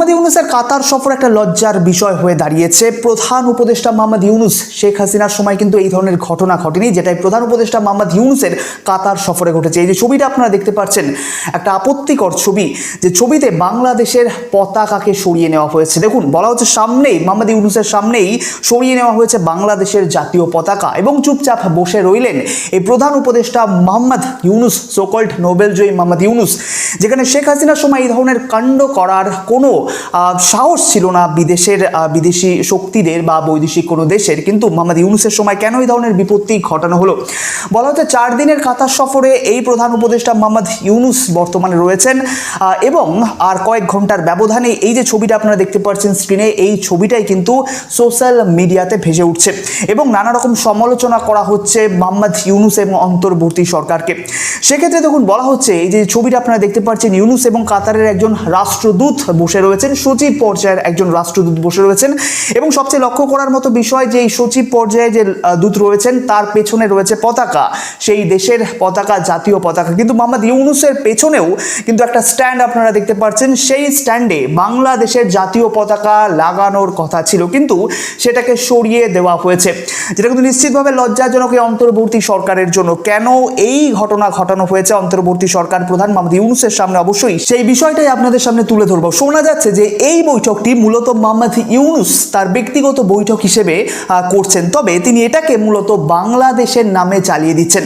মোহাম্মদ ইউনুসের কাতার সফর একটা লজ্জার বিষয় হয়ে দাঁড়িয়েছে। প্রধান উপদেষ্টা মোহাম্মদ ইউনুস শেখ হাসিনার সময় কিন্তু এই ধরনের ঘটনা ঘটেনি, যেটাই প্রধান উপদেষ্টা মোহাম্মদ ইউনুসের কাতার সফরে ঘটেছে। এই যে ছবিটা আপনারা দেখতে পাচ্ছেন, একটা আপত্তিকর ছবি যে ছবিতে বাংলাদেশের পতাকাকে সরিয়ে নেওয়া হয়েছে। দেখুন, বলা হচ্ছে সামনেই, মোহাম্মদ ইউনুসের সামনেই সরিয়ে নেওয়া হয়েছে বাংলাদেশের জাতীয় পতাকা এবং চুপচাপ বসে রইলেন এই প্রধান উপদেষ্টা Mohammad Yunus so called Nobel জয়ী মোহাম্মদ ইউনুস, যেখানে শেখ হাসিনার সময় এই ধরনের কাণ্ড করার কোনো সাহস ছিল না বিদেশের বিদেশি শক্তিদের বা বৈদেশিক কোনো দেশের। কিন্তু মোহাম্মদ ইউনুসের সময় কেন এই ধরনের বিপত্তি ঘটানো হলো? বলা হচ্ছে চার দিনের কাতার সফরে এই প্রধান উপদেষ্টা মোহাম্মদ ইউনুস বর্তমানে রয়েছেন এবং আর কয়েক ঘণ্টার ব্যবধানে এই যে ছবিটা আপনারা দেখতে পাচ্ছেন স্ক্রিনে, এই ছবিটাই কিন্তু সোশ্যাল মিডিয়াতে ভেসে উঠছে। এবং নানা রকম সমালোচনা করা হচ্ছে মোহাম্মদ ইউনুস এবং অন্তর্বর্তী সরকারকে। সেক্ষেত্রে দেখুন, বলা হচ্ছে এই যে ছবিটা আপনারা দেখতে পাচ্ছেন, ইউনুস এবং কাতারের একজন রাষ্ট্রদূত বসে রয়েছেন সচিব পর্যায়ের একজন রাষ্ট্রদূত বসে রয়েছেন। এবং সবচেয়ে লক্ষ্য করার মতো বিষয় যে, এই সচিব পর্যায়ে যে দূত রয়েছেন, তার পেছনে রয়েছে পতাকা। সেই দেশের পতাকা, জাতীয় পতাকা। কিন্তু মোহাম্মদ ইউনুসের পেছনেও কিন্তু একটা স্ট্যান্ড আপনারা দেখতে পাচ্ছেন। সেই স্ট্যান্ডে বাংলাদেশের জাতীয় পতাকা লাগানোর কথা ছিল। কিন্তু সেটাকে সরিয়ে দেওয়া হয়েছে। যেটা কিন্তু নিশ্চিতভাবে লজ্জাজনক এই অন্তর্বর্তী সরকারের জন্য। কেন এই ঘটনা ঘটানো হয়েছে? অন্তর্বর্তী সরকার প্রধান মোহাম্মদ ইউনুসের সামনে অবশ্যই। সেই বিষয়টাই আপনাদের সামনে তুলে ধরবো। শোনা যাচ্ছে যে এই বৈঠকটি মূলত মোহাম্মদ ইউনুস তার ব্যক্তিগত বৈঠক হিসেবে করছেন। তবে তিনি এটাকে মূলত বাংলাদেশের নামে চালিয়ে দিচ্ছেন।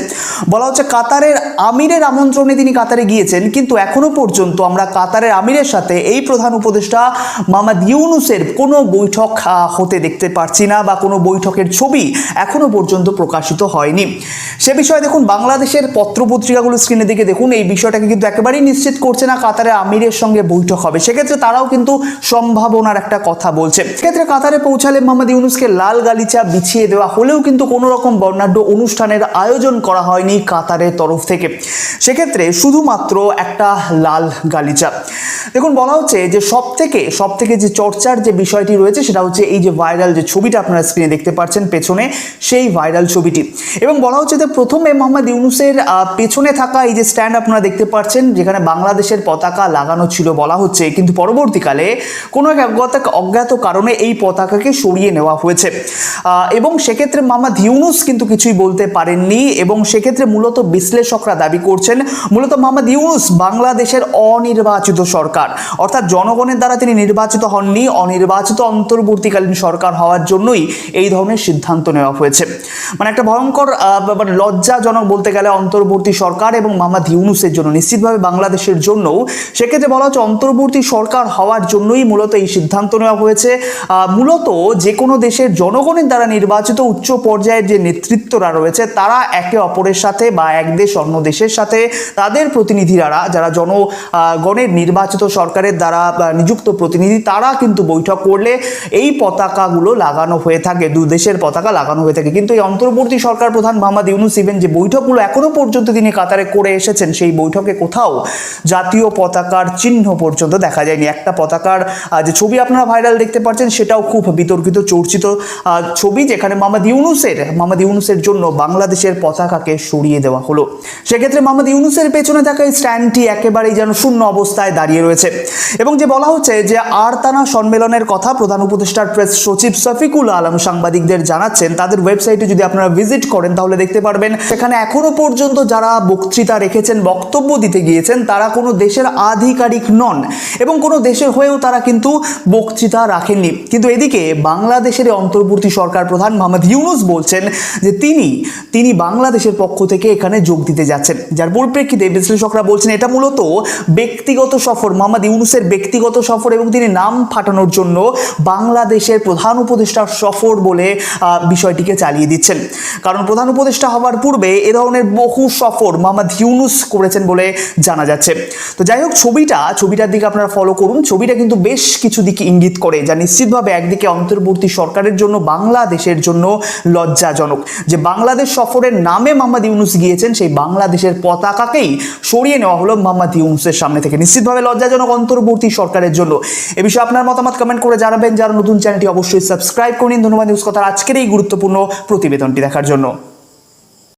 বলা হচ্ছে কাতারের আমিরের আমন্ত্রণে তিনি কাতারে গিয়েছেন, কিন্তু এখনও পর্যন্ত আমরা কাতারের আমিরের সাথে এই প্রধান উপদেষ্টা মোহাম্মদ ইউনুসের কোনো বৈঠক হতে দেখতে পারছি না বা কোনো বৈঠকের ছবি এখনও পর্যন্ত প্রকাশিত হয়নি। সে বিষয়ে দেখুন, বাংলাদেশের পত্রপত্রিকাগুলো স্ক্রিনের দিকে দেখুন, এই বিষয়টাকে কিন্তু একেবারেই নিশ্চিত করছে না কাতারের আমিরের সঙ্গে বৈঠক হবে। সেক্ষেত্রে তারাও কিন্তু সম্ভাবনার একটা কথা বলছে। সেক্ষেত্রে কাতারে পৌঁছালে মোহাম্মদ ইউনুসকে লাল গালিচা বিছিয়ে দেওয়া হলেও কিন্তু কোনো রকম বর্ণাঢ্য অনুষ্ঠানের আয়োজন করা হয়নি কাতারের তরফ থেকে। সেক্ষেত্রে শুধুমাত্র একটা লাল গালিচা। দেখুন, বলা হচ্ছে যে সব থেকে সব থেকে যে চর্চার যে বিষয়টি রয়েছে সেটা হচ্ছে এই যে ভাইরাল যে ছবিটা আপনারা স্ক্রিনে দেখতে পাচ্ছেন, পেছনে সেই ভাইরাল ছবিটি। এবং বলা হচ্ছে যে প্রথমে মোহাম্মদ ইউনুসের পেছনে থাকা এই যে স্ট্যান্ড আপনারা দেখতে পাচ্ছেন, যেখানে বাংলাদেশের পতাকা লাগানো ছিল বলা হচ্ছে, কিন্তু পরবর্তীকালে কোনো এক অজ্ঞাত অজ্ঞাত কারণে এই পতাকাকে সরিয়ে নেওয়া হয়েছে। এবং সেক্ষেত্রে মামা ইউনুস কিন্তু কিছুই বলতে পারেননি এবং সেক্ষেত্রে মূলত বিশ্লেষকরা দাবি করছেন, মূলত মোহাম্মদ ইউনুস বাংলাদেশের অনির্বাচিত সরকার। অর্থাৎ জনগণের দ্বারা তিনি নির্বাচিত হননি, অনির্বাচিত অন্তর্বর্তীকালীন সরকার হওয়ার জন্যই এই ধরনের সিদ্ধান্ত নেওয়া হয়েছে। মানে একটা ভয়ঙ্কর ব্যাপার লজ্জাজনক বলতে গেলে অন্তর্বর্তী সরকার এবং মোহাম্মদ ইউনুসের জন্য, নিশ্চিতভাবে বাংলাদেশের জন্য সেক্ষেত্রে বলা হচ্ছে অন্তর্বর্তী সরকার হওয়ার জন্যই মূলত এই সিদ্ধান্ত নেওয়া হয়েছে। মূলত যে কোনো দেশের জনগণের দ্বারা নির্বাচিত উচ্চ পর্যায়ের যে নেতৃত্বরা রয়েছে, তারা একে অপরের সাথে বা এক দেশ অন্য দেশের সাথে তাদের প্রতিনিধিরা যারা জনগণের নির্বাচিত সরকারের দ্বারা নিযুক্ত প্রতিনিধি, তারা কিন্তু বৈঠক করলে এই পতাকাগুলো লাগানো হয়ে থাকে, দু দেশের পতাকা লাগানো হয়ে থাকে। কিন্তু এই অন্তর্বর্তী সরকার প্রধান মোহাম্মদ ইউনুস ইভেন যে বৈঠকগুলো এখনও পর্যন্ত তিনি কাতারে করে এসেছেন, সেই বৈঠকে কোথাও জাতীয় পতাকার চিহ্ন পর্যন্ত দেখা যায়নি। একটা পতাকার যে ছবি আপনারা ভাইরাল দেখতে পাচ্ছেন সেটাও খুব বিতর্কিত, চর্চিত। ছবি যেখানে মামাদ ইউনুসের মামাদ ইউনুসের জন্য বাংলাদেশের পতাকাকে সরিয়ে দেওয়া হলো। সেক্ষেত্রে মামাদ ইউনুসের পেছনে থাকা এই স্ট্যান্ডটি একেবারেই যেন শূন্য অবস্থায় দাঁড়িয়ে রয়েছে। এবং যে বলা হচ্ছে যে আরতানা সম্মেলনের কথা প্রধান উপদেষ্টার প্রেস সচিব শফিকুল আলম সাংবাদিকদের জানাচ্ছেন, তাদের ওয়েবসাইটে যদি আপনারা ভিজিট করেন তাহলে দেখতে পারবেন, সেখানে এখনও পর্যন্ত যারা বক্তৃতা রেখেছেন, বক্তব্য দিতে গিয়েছেন, তারা কোনো দেশের আধিকারিক নন। এবং কোনো দেশের হয়েও তারা কিন্তু বক্তৃতা রাখেননি। কিন্তু এদিকে বাংলাদেশের অন্তর্বর্তী সরকার প্রধান মোহাম্মদ ইউনুস বলছেন যে তিনি তিনি বাংলাদেশের পক্ষ থেকে এখানে যোগ দিতে যাচ্ছেন। যার পরিপ্রেক্ষিতে বিশ্লেষকরা বলছেন এটা মূলত ব্যক্তিগত সফর, মোহাম্মদ ইউনুসের ব্যক্তিগত সফর এবং তিনি নাম ফাটানোর জন্য বাংলাদেশের প্রধান উপদেষ্টার সফর বলে বিষয়টিকে চালিয়ে দিচ্ছেন। কারণ প্রধান উপদেষ্টা হওয়ার পূর্বে এ ধরনের বহু সফর মোহাম্মদ ইউনুস করেছেন বলে জানা যাচ্ছে। তো যাই হোক, ছবিটা, ছবিটার দিকে আপনারা ফলো করুন। ছবিটা কিন্তু বেশ কিছু দিকে ইঙ্গিত করে, যা নিশ্চিতভাবে একদিকে অন্তর্বর্তী সরকারের জন্য বাংলাদেশের জন্য লজ্জাজনক। যে বাংলাদেশ সফরের নামে মোহাম্মদ ইউনুস গিয়েছেন, সেই বাংলাদেশের পতাকাকেই সরিয়ে নেওয়া হলো মোহাম্মদ ইউনুসের সামনে থেকে। নিশ্চিতভাবে লজ্জাজনক অন্তর্বর্তী সরকারের জন্য। এ বিষয়ে আপনার মতামত কমেন্ট করে জানাবেন। যারা নতুন চ্যানেলটি অবশ্যই সাবস্ক্রাইব করুন ধন্যবাদ। নিউজ কথার আজকের এই গুরুত্বপূর্ণ প্রতিবেদনটি দেখার জন্য।